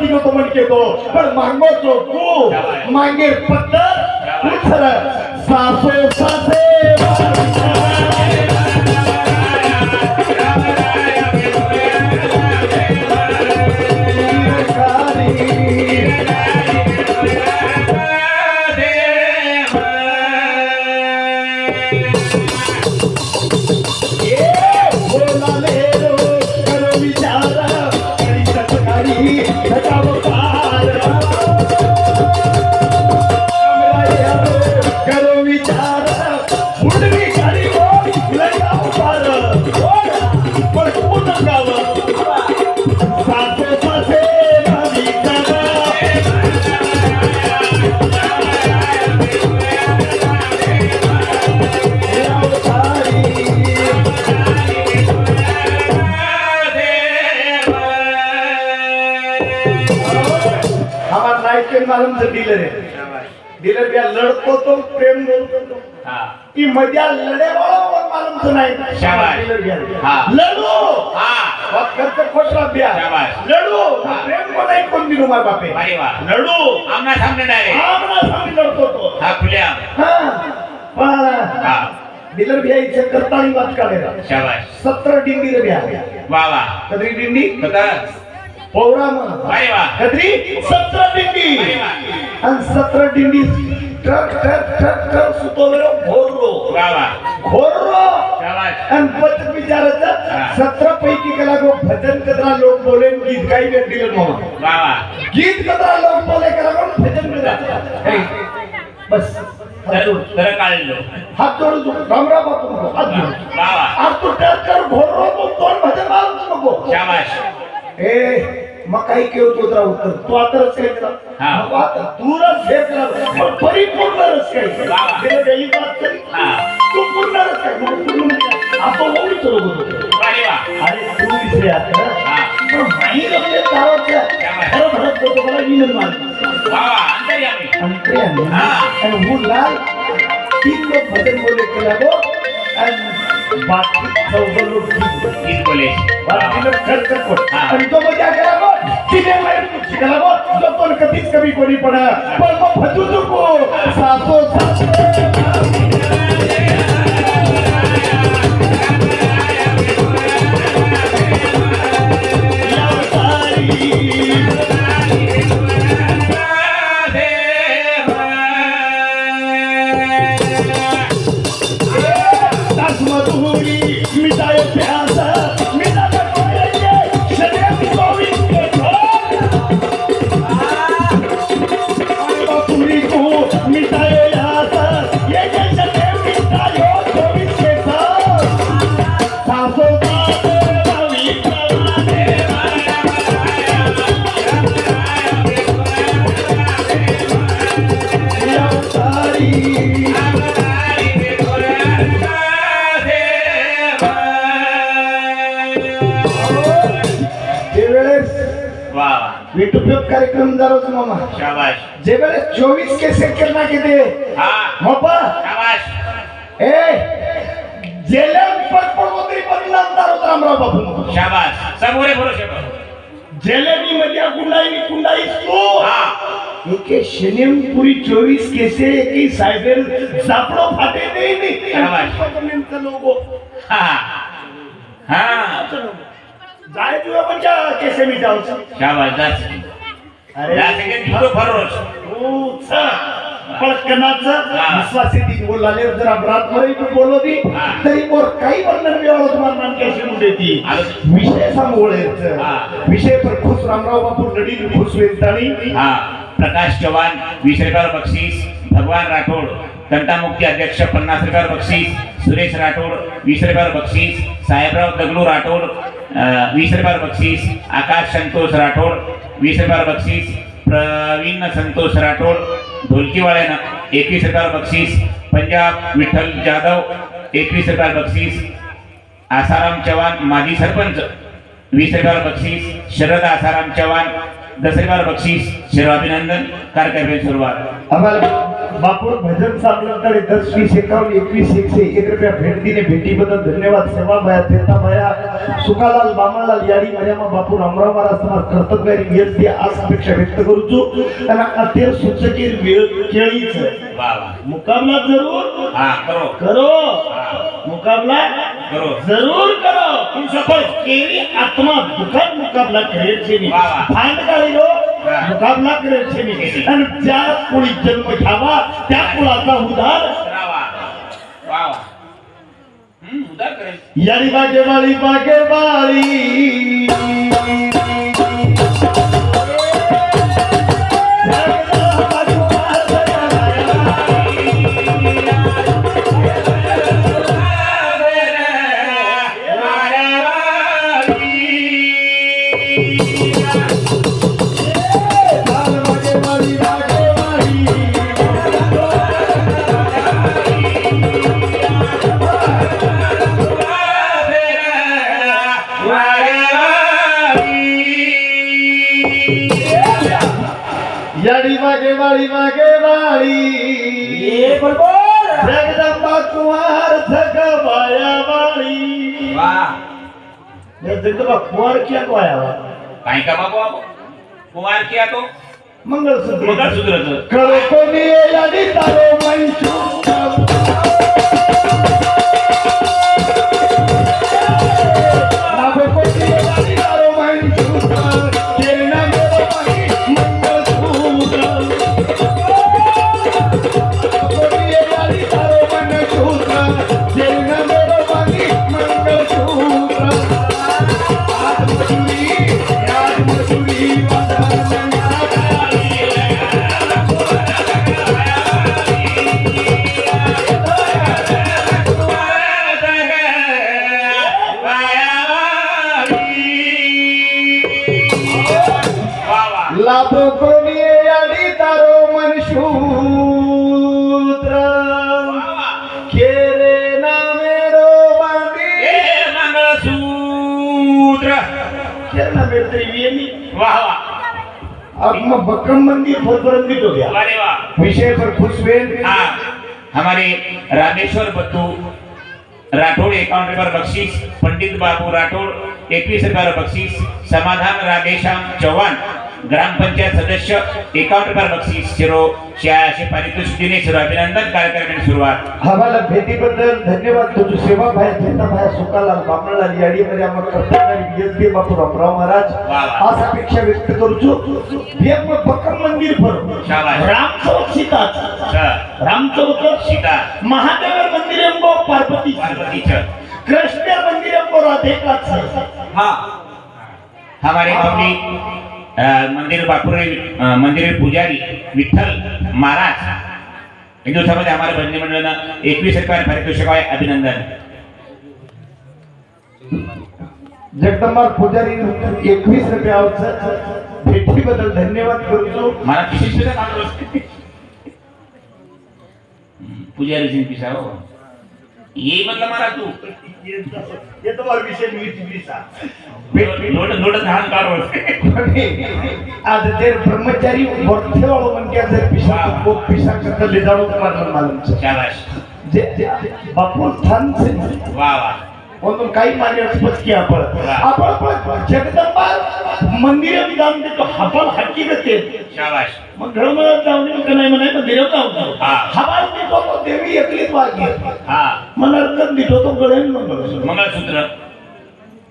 दिलो तो म्हणके तो पण मांगो तो तू मांगे पत्तर सासो सासे सत्कारी करो हमारा नाइट के मालूम से डीलर है डीलर क्या लड़को तो प्रेम बोलतो. की मजा और मालूम तो नहीं. डीलर हाँ. बिया. शाबाश. लड़ो हाँ. प्रेम नहीं बापे? आमना सामने आमना सामने तो. हा खुल्या. हाँ. हा. डीलर भैया डिंडी रे भैया वा वा. कदरी डिंडी? कदा पौरा म्हणा अरे वा कदरी सत्रह डिंडी अरे वा आणि सतरा दिंडी ट्रक ट्रक ट्रक ट्रक सुतवलेलो घोरलो. घोरलो. आणि पत विचारायचं. सतरा पैकी कला गो भजन कदरा लोक बोले गीत गाई व्यक्ती वा गीत कदरा लोक बोले कला कोण भजन कदरा. बस. हात जोड रामराव बापू हात जोड. आज तू ट्रॅक्टर घोरलो तू दोन भजन मारूच नको. ए मग काही केलं तो जरा उत्तर तू आता रस काय केला हा. मग आता तू रस हे केला परिपूर्ण रस काय केला? गेली बात तरी. हा. तू पूर्ण रस काय पूर्ण म्हणजे आपण चलो होतो अरे तू विसरे आता हा. पण. खरं होतो मला मारली वा वा अंतर्यामी आणि. हा. हून लाल तीन लोक भजन बोले केला गो आणि बाकी चौघ लोक गीत बोलले. गीत बोले वा वा. बाकीनं खर्च कोण हा. आणि तो मग क्या करा गो तिने माहिती शिकायला गो तो पण कधीच कमी कोणी पडा पण मग भजू नको सासो सासो सास चोवीस केसे केला किती हा. ए जेल्या पट पडतो तरी परिणाम दारोत रामराव जेलेनी मध्ये कुंडाई कुंडाई तू. हा. एके शनेमपुरी चोवीस केसे एके सायबर जापडो फाटे नाही शाबाश. लोगो. हा. हा. जाय तुझ्या पण क्या केसे मी जाऊ शाबाश जर अपराधमध्ये तू बोलो दी. तरी मोर काही वर्णन मिळालं तुम्हाला नानक्याशी मुंडे ती. आलं. विषय सांगोळेच. विषय पर खुश रामराव बापू नडी खुश वेंताणी प्रकाश चव्हाण वीस बक्षीस भगवान राठोड तंटामुक्ती अध्यक्ष पन्नास रुपयावर बक्षीस सुरेश राठोड वीस रुपयावर बक्षीस साहेबराव दगलू राठोड वीस रुपयावर बक्षीस आकाश संतोष राठोड वीस हजार बक्षीस. प्रवीण संतोष राठोड ढोलकीवाळ्यानं एकवीस हजार बक्षीस. पंजाब विठ्ठल जाधव एकवीस हजार बक्षीस. आसाराम चव्हाण माजी सरपंच वीस हजार बक्षीस. शरद आसाराम चव्हाण दस बक्षीस. शिरो अभिनंदन कार्यक्रम सुरुवात. बापूर भजन सापलंकडे दस वीस एकावन्न एकवीस एकशे एक रुपया भेटतीने दिने भेटीबद्दल धन्यवाद. सेवा भया चेता भया सुखालाल बामालाल यांनी माझ्या माझ्यामा बापूर अमरावर असताना कर्तव्य यश दे आज अपेक्षा व्यक्त करूचो त्यांना अत्यंत सुचकी वेळ केळीच मुकाबला जरूर करो. करो. मुकाबला करो. जरूर करो. तुम सफल केली आत्मा दुखात मुकाबला करेल से फांड काढी लो. મુકાબલા કરે છે અને ત્યાં કોઈ જન્મ ખાવા ત્યાં બોલાતા ઉધાર યારી બાગે વાળી બાગે વાળી जगदंबा कुमार क्या वाया काय का बाबू आप कुमार किया तो मंगळसूत्र मंगळसूत्र करो कोणी याडी तारो मंशू नागो मनशूद्र खेरे ना मेरो बांधी खेर ना मेरो तरी वेणी अब मैं बकम मंदिर फरफरंदित हो गया। विषय पर खुश हुए। हमारे रामेश्वर बद्दू राठौड़ एकाउंट पर बख्शीस पंडित बाबू राठौड़ एकवीस रुपये बख्शीस समाधान राधेश्याम चव्हाण ग्रामपंचायत सदस्य एकाउंट पर बक्षीस शिरो शहाशे पारितोषिक दिने शिरो अभिनंदन कार्यक्रमाची सुरुवात. आम्हाला भेटीबद्दल धन्यवाद. तुझी सेवा भाई जनता भाई सुकालाल बामणलाल याडी मध्ये आम्हाला कर्तव्य यज्ञ बापू रामराव महाराज. आज अपेक्षा व्यक्त करूचो एक बकम मंदिर शाबाश. राम चौक सीता राम चौक सीता. महादेव मंदिर एंबो पार्वती पार्वतीचं. कृष्ण मंदिर एंबो राधे हाँ. हमारे मंदिर बापुरे मंदिर पुजारी विठ्ठल महाराज या दिवसामध्ये हमारे बंदी मंडळानं एकवीस रुपये पारितोषिक आहे अभिनंदन जगदंबा पुजारी एकवीस रुपया भेटीबद्दल धन्यवाद करतो मला विशेष पुजारी सिंग पिसा हो ये म्हणलं मला तू ये तुम्हाला विषय विचार लोट लोट आज करता ले जाणो मारलं मालूम छे. शाबाश. जे जे- बापू थान से वा वा. म्हणून काही असपत की आपण आपण पण जगदंबा मंदिर विधान देतो. हापाल हाकी देते. शाबाश. मग घरमध्ये जाऊन का नाही म्हणाय देव जाऊ हा. हवाल देतो तो देवी एकलीच वागे हा. मला अर्कन देतो तो मग मंगळसूत्र.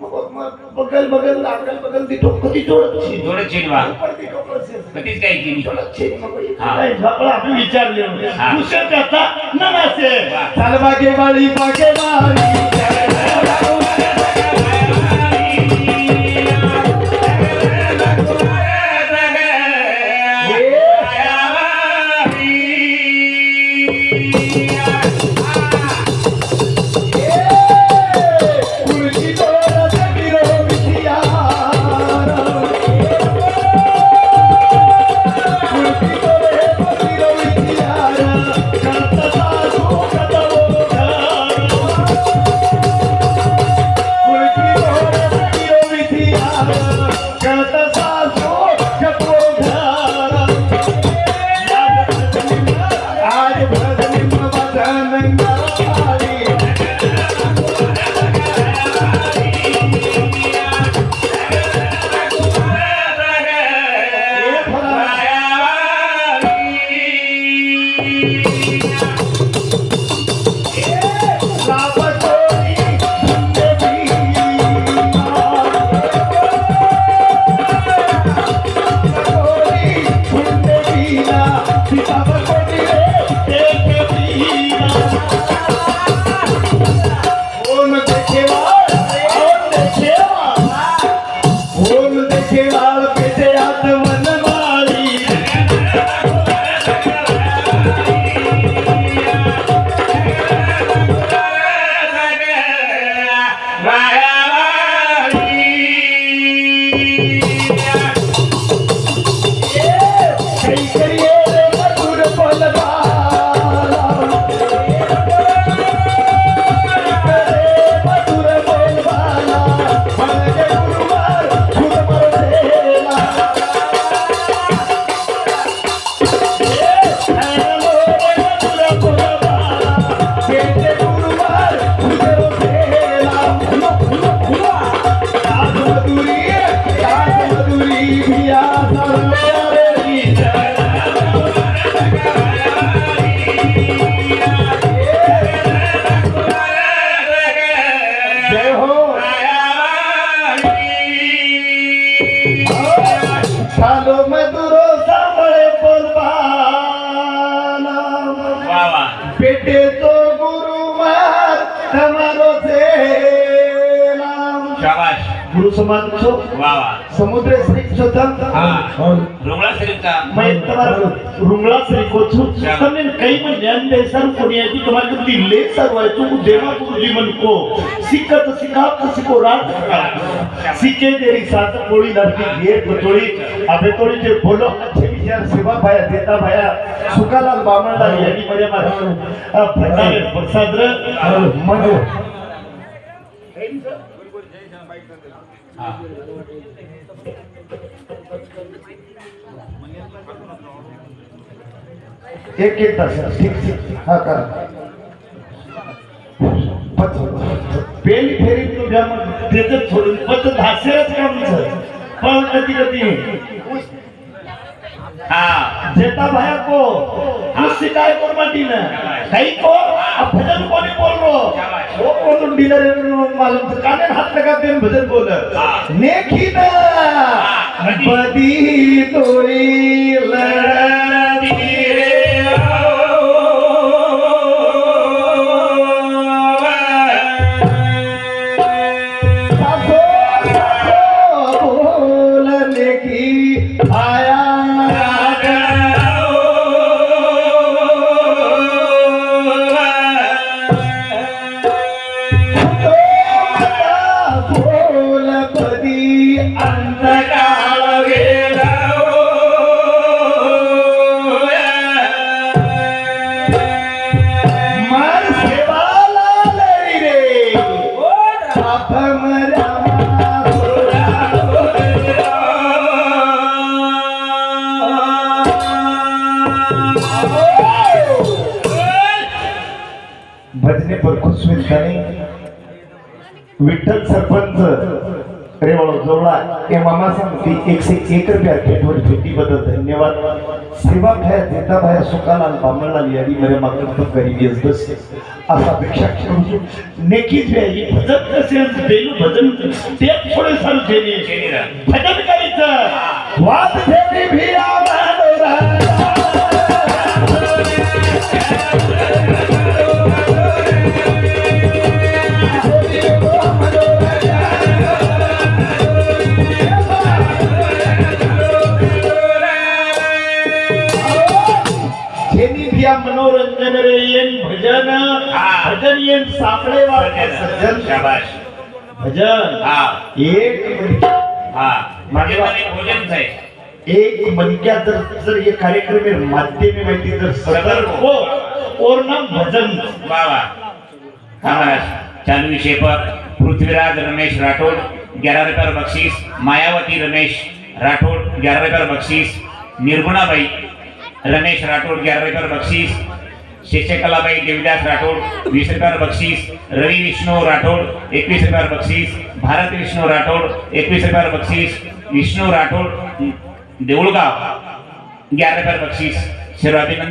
बगल बगल अगल बगल देतो कधी जोडत छे. जोडत चिनवा. कधीच काही केली हा. झापलं आपण विचारले हा. दुसऱ्या त्याचा ननासे वा. चाल बागे बाळी बागे बाळी కుసుమంచు సముద్ర శ్రీ చూద్దాం ज्ञान दे सर पुनिया देवा गुरु मन को सिखा तो सिको तेरी साथ थोड़ी लड़की ये थोड़ी अबे थोड़ी जे विचार सेवा भाया देता भाया सुकालाल बामणला यानी मरे मारे प्रसाद प्रसाद मनो एक एक तास ठीक ठीक हा कर. पेली फेरी तुझ्या त्याच सोडून पचत हास्यच काम पण कधी कधी. हा. जेता भाया को. उस शिकाय को मटी ना को? भजन को वो कौन डीलर है उन्होंने मालूम था काने हाथ लगा के भजन बोल नेकी ना बदी तोरी भजने पर झाले विठ्ठल सरपंच રેવાળો જોવડા એ મામાસનથી એકસો એક રૂપિયા પેટ્રોલ છૂટી બદલ ધન્યવાદ સેવા થયા જીતાભાઈ સુકાલાલ બામણલાલ યાદી મારે માગણ કરી દે બસ આશા અપેક્ષા કરું છું નેકી જ એ ભજન થશે પેલું ભજન તે થોડું સારું છે ભજન કરી વાત છે ભીરા भजन? शाबाश भजन? हा. एक हा. माझ्या भोजनच आहे एक मनक्या जर जर हे कार्यक्रम माध्यमे माहिती जर सदर हो, हो. और नाम भजन. बाबा महाराज चांदवी शेपर पृथ्वीराज रमेश राठोड ग्यारा रुपयावर बक्षीस मायावती रमेश राठोड ग्यारा रुपयावर बक्षीस निर्गुणाबाई रमेश राठोड ग्यारा रुपयावर बक्षीस शेषकलाबाई देवदास राठोड वीस हजार बक्षीस रवी रवि विष्णू राठोड एकवीस हजार बक्षीस भारत विष्णू राठोड एकवीस हजार बक्षीस विष्णू राठोड देऊळगाव ग्यारह हजार बक्षीस. सर्वाभिनंदन